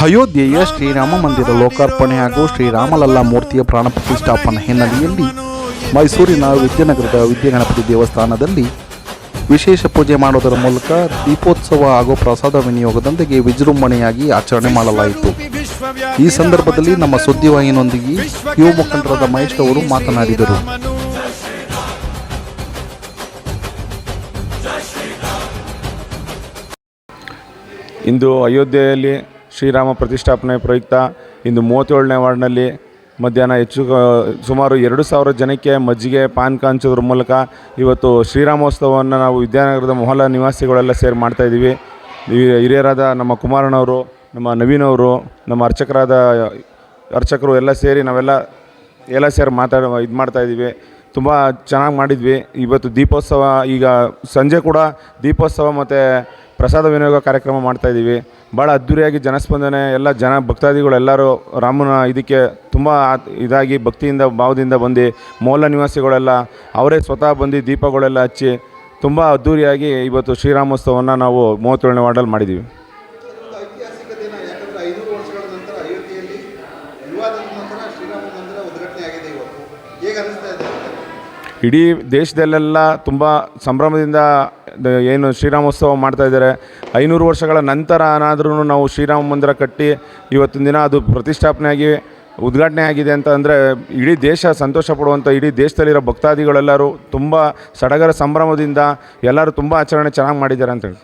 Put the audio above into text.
ಅಯೋಧ್ಯೆಯ ಶ್ರೀರಾಮ ಮಂದಿರ ಲೋಕಾರ್ಪಣೆ ಹಾಗೂ ಶ್ರೀರಾಮಲಲ್ಲಾ ಮೂರ್ತಿಯ ಪ್ರಾಣ ಪ್ರತಿಷ್ಠಾಪನೆ ಹಿನ್ನೆಲೆಯಲ್ಲಿ ಮೈಸೂರಿನ ವಿದ್ಯಾನಗರದ ವಿದ್ಯಾಗಣಪತಿ ದೇವಸ್ಥಾನದಲ್ಲಿ ವಿಶೇಷ ಪೂಜೆ ಮಾಡುವುದರ ಮೂಲಕ ದೀಪೋತ್ಸವ ಹಾಗೂ ಪ್ರಸಾದ ವಿನಿಯೋಗದೊಂದಿಗೆ ವಿಜೃಂಭಣೆಯಾಗಿ ಆಚರಣೆ ಮಾಡಲಾಯಿತು. ಈ ಸಂದರ್ಭದಲ್ಲಿ ನಮ್ಮ ಸುದ್ದಿವಾಹಿನಿಯೊಂದಿಗೆ ಯುವ ಮುಖಂಡರಾದ ಮಹೇಶ್ ಅವರು ಮಾತನಾಡಿದರು. ಇಂದು ಅಯೋಧ್ಯೆಯಲ್ಲಿ ಶ್ರೀರಾಮ ಪ್ರತಿಷ್ಠಾಪನೆ ಪ್ರಯುಕ್ತ ಇಂದು ಮೂವತ್ತೇಳನೇ ವಾರ್ಡ್ನಲ್ಲಿ ಮಧ್ಯಾಹ್ನ ಹೆಚ್ಚು ಸುಮಾರು ಎರಡು ಸಾವಿರ ಜನಕ್ಕೆ ಮಜ್ಜಿಗೆ, ಪಾನ್ ಹಂಚೋದ್ರ ಮೂಲಕ ಇವತ್ತು ಶ್ರೀರಾಮೋತ್ಸವವನ್ನು ನಾವು ವಿದ್ಯಾನಗರದ ಮೊಹಲ ನಿವಾಸಿಗಳೆಲ್ಲ ಸೇರಿ ಮಾಡ್ತಾಯಿದ್ದೀವಿ ಹಿರಿಯರಾದ ನಮ್ಮ ಕುಮಾರಣ್ಣವರು ನಮ್ಮ ನವೀನ್ ಅವರು ನಮ್ಮ ಅರ್ಚಕರಾದ, ಅರ್ಚಕರು ಎಲ್ಲ ಸೇರಿ ನಾವೆಲ್ಲ, ಎಲ್ಲ ಸೇರಿ ಮಾತಾಡ, ಇದು ಮಾಡ್ತಾಯಿದ್ದೀವಿ ತುಂಬ ಚೆನ್ನಾಗಿ ಮಾಡಿದ್ವಿ. ಇವತ್ತು ದೀಪೋತ್ಸವ, ಈಗ ಸಂಜೆ ಕೂಡ ದೀಪೋತ್ಸವ ಮತ್ತು ಪ್ರಸಾದ ವಿನಿಯೋಗ ಕಾರ್ಯಕ್ರಮ ಮಾಡ್ತಾಯಿದ್ದೀವಿ ಭಾಳ ಅದ್ಧೂರಿಯಾಗಿ ಜನಸ್ಪಂದನೆ, ಎಲ್ಲ ಜನ ಭಕ್ತಾದಿಗಳೆಲ್ಲರೂ ರಾಮನ ಇದಕ್ಕೆ ತುಂಬ ಇದಾಗಿ ಭಕ್ತಿಯಿಂದ, ಭಾವದಿಂದ ಬಂದು ಮೌಲ ನಿವಾಸಿಗಳೆಲ್ಲ, ಅವರೇ ಸ್ವತಃ ಬಂದು ದೀಪಗಳೆಲ್ಲ ಹಚ್ಚಿ ತುಂಬ ಅದ್ಧೂರಿಯಾಗಿ ಇವತ್ತು ಶ್ರೀರಾಮೋತ್ಸವವನ್ನು ನಾವು ಮೂವತ್ತೇಳನೇ ವಾರ್ಡಲ್ಲಿ ಮಾಡಿದ್ದೀವಿ ಹೇಗೆ ಅನಿಸ್ತಾ ಇದೆ? ಇಡೀ ದೇಶದಲ್ಲೆಲ್ಲ ತುಂಬ ಸಂಭ್ರಮದಿಂದ ಏನು ಶ್ರೀರಾಮೋತ್ಸವ ಮಾಡ್ತಾ ಇದ್ದಾರೆ. ಐನೂರು ವರ್ಷಗಳ ನಂತರ ಏನಾದ್ರೂ ನಾವು ಶ್ರೀರಾಮ ಮಂದಿರ ಕಟ್ಟಿ ಇವತ್ತಿನ ದಿನ ಅದು ಪ್ರತಿಷ್ಠಾಪನೆಯಾಗಿ, ಉದ್ಘಾಟನೆ ಆಗಿದೆ ಅಂತ ಅಂದರೆ ಇಡೀ ದೇಶ ಸಂತೋಷ ಪಡುವಂಥ ಇಡೀ ದೇಶದಲ್ಲಿರೋ ಭಕ್ತಾದಿಗಳೆಲ್ಲರೂ ತುಂಬ ಸಡಗರ ಸಂಭ್ರಮದಿಂದ ಎಲ್ಲರೂ ತುಂಬ ಆಚರಣೆ ಚೆನ್ನಾಗಿ ಮಾಡಿದ್ದಾರೆ ಅಂತ ಹೇಳಿ